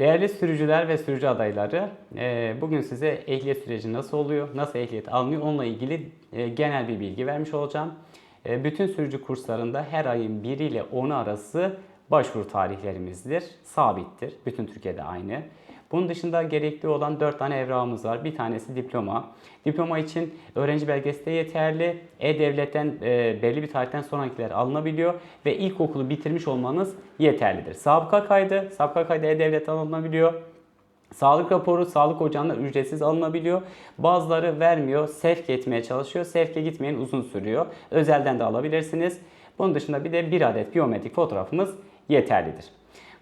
Değerli sürücüler ve sürücü adayları, e, bugün size ehliyet süreci nasıl oluyor, nasıl ehliyet alınıyor onunla ilgili e, genel bir bilgi vermiş olacağım. E, Bütün sürücü kurslarında her ayın 1 ile 10 arası başvuru tarihlerimizdir, sabittir. Bütün Türkiye'de aynı. Bunun dışında gerekli olan 4 tane evrağımız var. Bir tanesi diploma. Diploma için öğrenci belgesi de yeterli. E-Devlet'ten e, belli bir tarihten sonrakiler alınabiliyor ve ilkokulu bitirmiş olmanız yeterlidir. Sabıka kaydı, sabıka kaydı E-Devlet'ten alınabiliyor. Sağlık raporu sağlık ocağından ücretsiz alınabiliyor. Bazıları vermiyor, sevk etmeye çalışıyor. Sevke gitmeyen uzun sürüyor. Özelden de alabilirsiniz. Bunun dışında bir de bir adet biyometrik fotoğrafımız yeterlidir.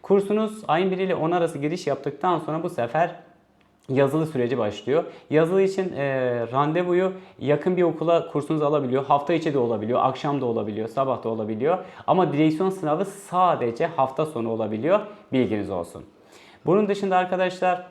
Kursunuz ayın 1 ile 10 arası giriş yaptıktan sonra bu sefer yazılı süreci başlıyor. Yazılı için e, randevuyu yakın bir okula kursunuzu alabiliyor. Hafta içi de olabiliyor, akşam da olabiliyor, sabah da olabiliyor. Ama direksiyon sınavı sadece hafta sonu olabiliyor. Bilginiz olsun. Bunun dışında arkadaşlar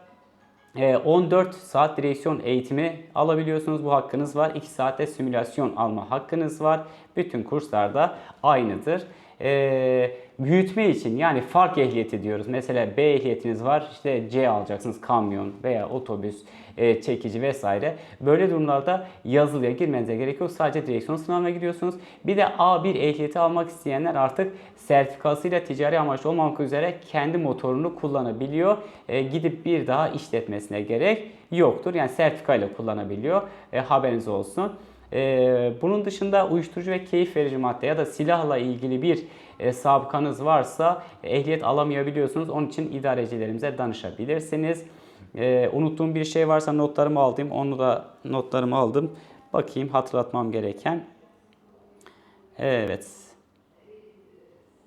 e, 14 saat direksiyon eğitimi alabiliyorsunuz. Bu hakkınız var. 2 saatte simülasyon alma hakkınız var. Bütün kurslarda aynıdır. E, büyütme için yani fark ehliyeti diyoruz. Mesela B ehliyetiniz var. işte C alacaksınız kamyon veya otobüs, e, çekici vesaire. Böyle durumlarda yazılıya girmenize gerek yok. Sadece direksiyon sınavına gidiyorsunuz. Bir de A1 ehliyeti almak isteyenler artık sertifikasıyla ticari amaçlı olmamak üzere kendi motorunu kullanabiliyor. E, gidip bir daha işletmesine gerek yoktur. Yani sertifikayla kullanabiliyor. E, haberiniz olsun. Ee, bunun dışında uyuşturucu ve keyif verici madde ya da silahla ilgili bir e, sabıkanız varsa ehliyet alamayabiliyorsunuz. Onun için idarecilerimize danışabilirsiniz. Ee, unuttuğum bir şey varsa notlarımı aldım. Onu da notlarımı aldım. Bakayım hatırlatmam gereken. Evet.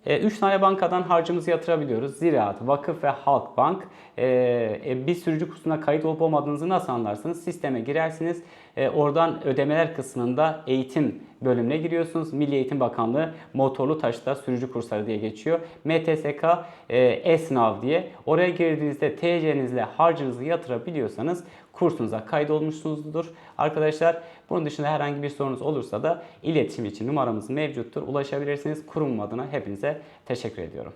3 tane bankadan harcımızı yatırabiliyoruz. Ziraat, Vakıf ve Halkbank. E, bir sürücü kursuna kayıt olup olmadığınızı nasıl anlarsınız? Sisteme girersiniz. Ee, oradan ödemeler kısmında eğitim bölümüne giriyorsunuz. Milli Eğitim Bakanlığı motorlu taşıtlar sürücü kursları diye geçiyor. MTSK e, ESNAV diye. Oraya girdiğinizde TC'nizle harcınızı yatırabiliyorsanız kursunuza kaydolmuşsunuzdur. Arkadaşlar bunun dışında herhangi bir sorunuz olursa da iletişim için numaramız mevcuttur. Ulaşabilirsiniz. Kurum adına hepinize teşekkür ediyorum.